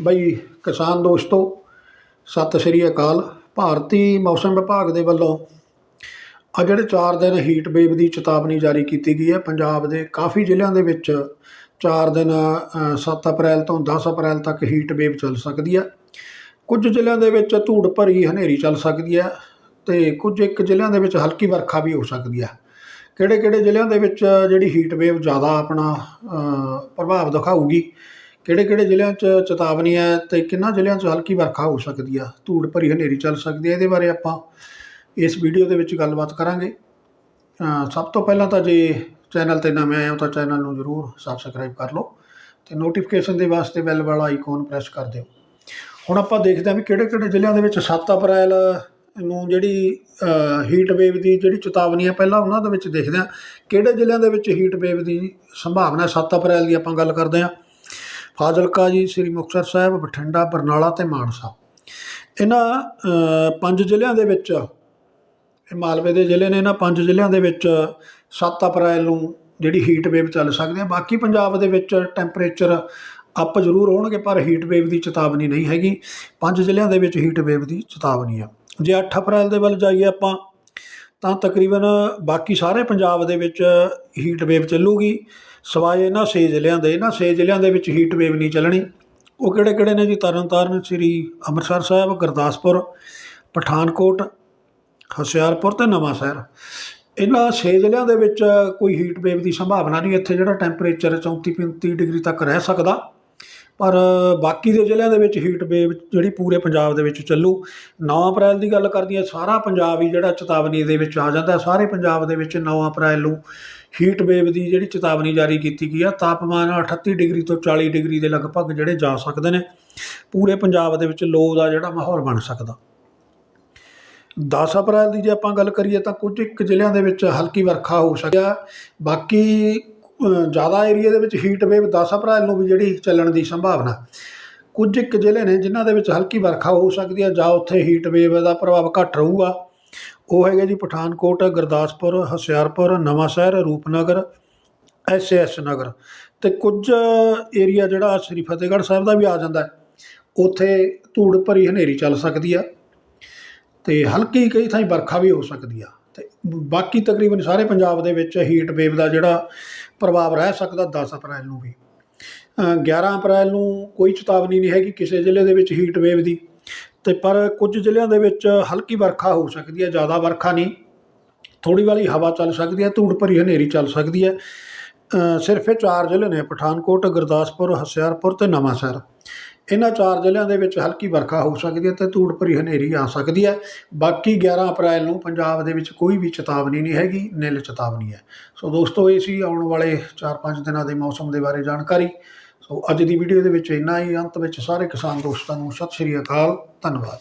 ਬਈ ਕਿਸਾਨ ਦੋਸਤੋ ਸਤਿ ਸ਼੍ਰੀ ਅਕਾਲ। ਭਾਰਤੀ ਮੌਸਮ ਵਿਭਾਗ ਦੇ ਵੱਲੋਂ ਆ ਜਿਹੜੇ 4 ਦਿਨ ਹੀਟ ਵੇਵ ਦੀ ਚੇਤਾਵਨੀ ਜਾਰੀ ਕੀਤੀ ਗਈ ਹੈ। ਪੰਜਾਬ ਦੇ ਕਾਫੀ ਜ਼ਿਲ੍ਹਿਆਂ ਦੇ ਵਿੱਚ 4 ਦਿਨ ਅ, 7 ਅਪ੍ਰੈਲ ਤੋਂ 10 ਅਪ੍ਰੈਲ ਤੱਕ ਹੀਟ ਵੇਵ ਚੱਲ ਸਕਦੀ ਹੈ। ਕੁਝ ਜ਼ਿਲ੍ਹਿਆਂ ਦੇ ਵਿੱਚ ਧੂੜ ਭਰੀ ਹਨੇਰੀ ਚੱਲ ਸਕਦੀ ਹੈ ਤੇ ਕੁਝ ਇੱਕ ਜ਼ਿਲ੍ਹਿਆਂ ਦੇ ਵਿੱਚ ਹਲਕੀ ਵਰਖਾ ਵੀ ਹੋ ਸਕਦੀ ਹੈ। ਕਿਹੜੇ ਕਿਹੜੇ ਜ਼ਿਲ੍ਹਿਆਂ ਦੇ ਵਿੱਚ ਜਿਹੜੀ ਹੀਟ ਵੇਵ ਜ਼ਿਆਦਾ ਆਪਣਾ ਪ੍ਰਭਾਵ ਦਿਖਾਊਗੀ? ਕਿਹੜੇ ਕਿਹੜੇ ਜ਼ਿਲ੍ਹਿਆਂ 'ਚ ਚੇਤਾਵਨੀ ਹੈ ਤੇ ਕਿੰਨਾ ਜ਼ਿਲ੍ਹਿਆਂ 'ਚ ਹਲਕੀ ਵਰਖਾ ਹੋ ਸਕਦੀ ਆ? ਧੂੜ ਭਰੀ ਹਨੇਰੀ ਚੱਲ ਸਕਦੀ ਹੈ ਇਹਦੇ ਬਾਰੇ ਆਪਾਂ ਇਸ ਵੀਡੀਓ ਦੇ ਵਿੱਚ ਗੱਲਬਾਤ ਕਰਾਂਗੇ। ਸਭ ਤੋਂ ਪਹਿਲਾਂ ਤਾਂ ਜੇ ਚੈਨਲ ਤੇ ਨਵੇਂ ਆਏ ਹੋ ਤਾਂ ਚੈਨਲ ਨੂੰ ਜ਼ਰੂਰ ਸਬਸਕ੍ਰਾਈਬ ਕਰ ਲਓ ਤੇ ਨੋਟੀਫਿਕੇਸ਼ਨ ਦੇ ਵਾਸਤੇ ਬੈਲ ਵਾਲਾ ਆਈਕਨ ਪ੍ਰੈਸ ਕਰ ਦਿਓ। ਹੁਣ ਆਪਾਂ ਦੇਖਦੇ ਹਾਂ ਵੀ ਕਿਹੜੇ ਕਿਹੜੇ ਜ਼ਿਲ੍ਹਿਆਂ ਦੇ ਵਿੱਚ 7 ਅਪ੍ਰੈਲ ਨੂੰ ਜਿਹੜੀ ਹੀਟ ਵੇਵ ਦੀ ਜਿਹੜੀ ਚੇਤਾਵਨੀ ਹੈ ਪਹਿਲਾਂ ਉਹਨਾਂ ਦੇ ਵਿੱਚ ਦੇਖਦੇ ਹਾਂ। ਕਿਹੜੇ ਜ਼ਿਲ੍ਹਿਆਂ ਦੇ ਵਿੱਚ ਹੀਟ ਵੇਵ ਦੀ ਸੰਭਾਵਨਾ 7 ਅਪ੍ਰੈਲ ਦੀ ਆਪਾਂ ਗੱਲ ਕਰਦੇ ਹਾਂ। ਫਾਜ਼ਿਲਕਾ ਜੀ, ਸ੍ਰੀ ਮੁਕਤਸਰ ਸਾਹਿਬ, ਬਠਿੰਡਾ, ਬਰਨਾਲਾ ਤੇ ਮਾਨਸਾ। ਇਹਨਾਂ ਪੰਜ ਜ਼ਿਲ੍ਹਿਆਂ ਦੇ ਵਿੱਚ, ਇਹ ਮਾਲਵੇ ਦੇ ਜ਼ਿਲ੍ਹੇ ਨੇ ਇਹਨਾਂ ਪੰਜ ਜ਼ਿਲ੍ਹਿਆਂ ਦੇ ਵਿੱਚ 7 ਅਪ੍ਰੈਲ ਨੂੰ ਜਿਹੜੀ ਹੀਟ ਵੇਵ ਚੱਲ ਸਕਦੀ ਹੈ। ਬਾਕੀ ਪੰਜਾਬ ਦੇ ਵਿੱਚ ਟੈਂਪਰੇਚਰ ਅਪ ਜ਼ਰੂਰ ਹੋਣਗੇ, ਪਰ ਹੀਟ ਵੇਵ ਦੀ ਚੇਤਾਵਨੀ ਨਹੀਂ ਹੈਗੀ। ਪੰਜ ਜ਼ਿਲ੍ਹਿਆਂ ਦੇ ਵਿੱਚ ਹੀਟ ਵੇਵ ਦੀ ਚੇਤਾਵਨੀ ਆ। ਜੇ 8 ਅਪ੍ਰੈਲ ਦੇ ਵੱਲ ਜਾਈਏ ਆਪਾਂ, ਤਾਂ ਤਕਰੀਬਨ ਬਾਕੀ ਸਾਰੇ ਪੰਜਾਬ ਦੇ ਵਿੱਚ ਹੀਟ ਵੇਵ ਚੱਲੂਗੀ। ਸਵਾਏ ਇਹਨਾਂ 6 ਜ਼ਿਲ੍ਹਿਆਂ ਦੇ, ਇਹਨਾਂ 6 ਜ਼ਿਲ੍ਹਿਆਂ ਦੇ ਵਿੱਚ ਹੀਟ ਵੇਵ ਨਹੀਂ ਚੱਲਣੀ। ਉਹ ਕਿਹੜੇ ਕਿਹੜੇ ਨੇ ਜੀ? ਤਰਨਤਾਰਨ ਸ੍ਰੀ ਅੰਮ੍ਰਿਤਸਰ ਸਾਹਿਬ, ਗੁਰਦਾਸਪੁਰ, ਪਠਾਨਕੋਟ, ਹੁਸ਼ਿਆਰਪੁਰ ਤੇ ਨਵਾਂ ਸ਼ਹਿਰ। ਇਹਨਾਂ 6 ਜ਼ਿਲ੍ਹਿਆਂ ਦੇ ਵਿੱਚ ਕੋਈ ਹੀਟ ਵੇਵ ਦੀ ਸੰਭਾਵਨਾ ਨਹੀਂ ਇੱਥੇ ਜਿਹੜਾ ਟੈਂਪਰੇਚਰ 34 35 ਡਿਗਰੀ ਤੱਕ ਰਹਿ ਸਕਦਾ। ਪਰ ਬਾਕੀ ਦੇ ਜ਼ਿਲ੍ਹਿਆਂ ਦੇ ਵਿੱਚ ਹੀਟ ਵੇਵ ਜਿਹੜੀ ਪੂਰੇ ਪੰਜਾਬ ਦੇ ਵਿੱਚ ਚੱਲੂ। ਨੌ ਅਪ੍ਰੈਲ ਦੀ ਗੱਲ ਕਰਦੀ ਹੈ, ਸਾਰਾ ਪੰਜਾਬ ਹੀ ਜਿਹੜਾ ਚੇਤਾਵਨੀ ਦੇ ਵਿੱਚ ਆ ਜਾਂਦਾ ਸਾਰੇ ਪੰਜਾਬ ਦੇ ਵਿੱਚ ਨੌ ਅਪ੍ਰੈਲ ਨੂੰ ਹੀਟ ਵੇਵ ਦੀ ਜਿਹੜੀ ਚੇਤਾਵਨੀ ਜਾਰੀ ਕੀਤੀ ਗਈ ਆ। ਤਾਪਮਾਨ 38 ਡਿਗਰੀ ਤੋਂ 40 ਡਿਗਰੀ ਦੇ ਲਗਭਗ ਜਿਹੜੇ ਜਾ ਸਕਦੇ ਨੇ। ਪੂਰੇ ਪੰਜਾਬ ਦੇ ਵਿੱਚ ਲੋ ਦਾ ਜਿਹੜਾ ਮਾਹੌਲ ਬਣ ਸਕਦਾ। 10 ਅਪ੍ਰੈਲ ਦੀ ਜੇ ਆਪਾਂ ਗੱਲ ਕਰੀਏ ਤਾਂ ਕੁਝ ਇੱਕ ਜ਼ਿਲ੍ਹਿਆਂ ਦੇ ਵਿੱਚ ਹਲਕੀ ਵਰਖਾ ਹੋ ਸਕਿਆ ਬਾਕੀ ਜ਼ਿਆਦਾ ਏਰੀਆ ਦੇ ਵਿੱਚ ਹੀਟ ਵੇਵ 10 ਅਪ੍ਰੈਲ ਨੂੰ ਵੀ ਜਿਹੜੀ ਚੱਲਣ ਦੀ ਸੰਭਾਵਨਾ। ਕੁਝ ਇੱਕ ਜ਼ਿਲ੍ਹੇ ਨੇ ਜਿਨ੍ਹਾਂ ਦੇ ਵਿੱਚ ਹਲਕੀ ਵਰਖਾ ਹੋ ਸਕਦੀ ਹੈ ਜਾਂ ਉੱਥੇ ਹੀਟ ਵੇਵ ਦਾ ਪ੍ਰਭਾਵ ਘੱਟ ਰਹੂਗਾ। ਉਹ ਹੈਗੇ ਜੀ ਪਠਾਨਕੋਟ, ਗੁਰਦਾਸਪੁਰ, ਹੁਸ਼ਿਆਰਪੁਰ ਨਵਾਂ ਸ਼ਹਿਰ ਰੂਪਨਗਰ, ਐਸ ਨਗਰ। ਤੇ ਕੁਝ ਏਰੀਆ ਜਿਹੜਾ ਸ੍ਰੀ ਫਤਿਹਗੜ੍ਹ ਸਾਹਿਬ ਦਾ ਵੀ ਆ ਜਾਂਦਾ ਹੈ। ਉੱਥੇ ਧੂੜ ਭਰੀ ਹਨੇਰੀ ਚੱਲ ਸਕਦੀ ਆ ਤੇ ਹਲਕੀ ਕਈ ਥਾਈਂ ਵਰਖਾ ਵੀ ਹੋ ਸਕਦੀ ਆ। ਤੇ ਬਾਕੀ ਤਕਰੀਬਨ ਸਾਰੇ ਪੰਜਾਬ ਦੇ ਵਿੱਚ ਹੀਟ ਵੇਵ ਦਾ ਜਿਹੜਾ ਪ੍ਰਭਾਵ ਰਹਿ ਸਕਦਾ 10 ਅਪ੍ਰੈਲ ਨੂੰ ਵੀ। ਅ, 11 ਅਪ੍ਰੈਲ ਨੂੰ ਕੋਈ ਚੇਤਾਵਨੀ ਨਹੀਂ ਹੈਗੀ ਕਿਸੇ ਜ਼ਿਲ੍ਹੇ ਦੇ ਵਿੱਚ ਹੀਟ ਵੇਵ ਦੀ। ਤੇ ਪਰ ਕੁਝ ਜ਼ਿਲ੍ਹਿਆਂ ਦੇ ਵਿੱਚ ਹਲਕੀ ਵਰਖਾ ਹੋ ਸਕਦੀ ਹੈ ਜ਼ਿਆਦਾ ਵਰਖਾ ਨਹੀਂ। ਥੋੜੀ ਵਾਲੀ ਹਵਾ ਚੱਲ ਸਕਦੀ ਹੈ ਧੂੜ ਭਰੀ ਹਨੇਰੀ ਚੱਲ ਸਕਦੀ ਹੈ। ਸਿਰਫ ਇਹ ਚਾਰ ਜ਼ਿਲ੍ਹੇ ਨੇ ਪਠਾਨਕੋਟ ਗੁਰਦਾਸਪੁਰ ਹੁਸ਼ਿਆਰਪੁਰ ਤੇ ਨਵਾਂਸ਼ਹਿਰ। ਇਹਨਾਂ ਚਾਰ ਜ਼ਿਲ੍ਹਿਆਂ ਦੇ ਵਿੱਚ ਹਲਕੀ ਵਰਖਾ ਹੋ ਸਕਦੀ ਹੈ ਤੇ ਧੂੜ ਭਰੀ ਹਨੇਰੀ ਆ ਸਕਦੀ ਹੈ। ਬਾਕੀ 11 ਅਪ੍ਰੈਲ ਨੂੰ ਪੰਜਾਬ ਦੇ ਵਿੱਚ ਕੋਈ ਵੀ ਚੇਤਾਵਨੀ ਨਹੀਂ ਹੈਗੀ, ਨਿਲ ਚੇਤਾਵਨੀ ਹੈ। ਸੋ ਦੋਸਤੋ, ਇਹ ਸੀ ਆਉਣ ਵਾਲੇ 4-5 ਦਿਨਾਂ ਦੇ ਮੌਸਮ ਦੇ ਬਾਰੇ ਜਾਣਕਾਰੀ। ਸੋ ਅੱਜ ਦੀ ਵੀਡੀਓ ਦੇ ਵਿੱਚ ਇੰਨਾ ਹੀ। ਅੰਤ ਵਿੱਚ ਸਾਰੇ ਕਿਸਾਨ ਦੋਸਤਾਂ ਨੂੰ ਸਤਿ ਸ਼੍ਰੀ ਅਕਾਲ। ਧੰਨਵਾਦ।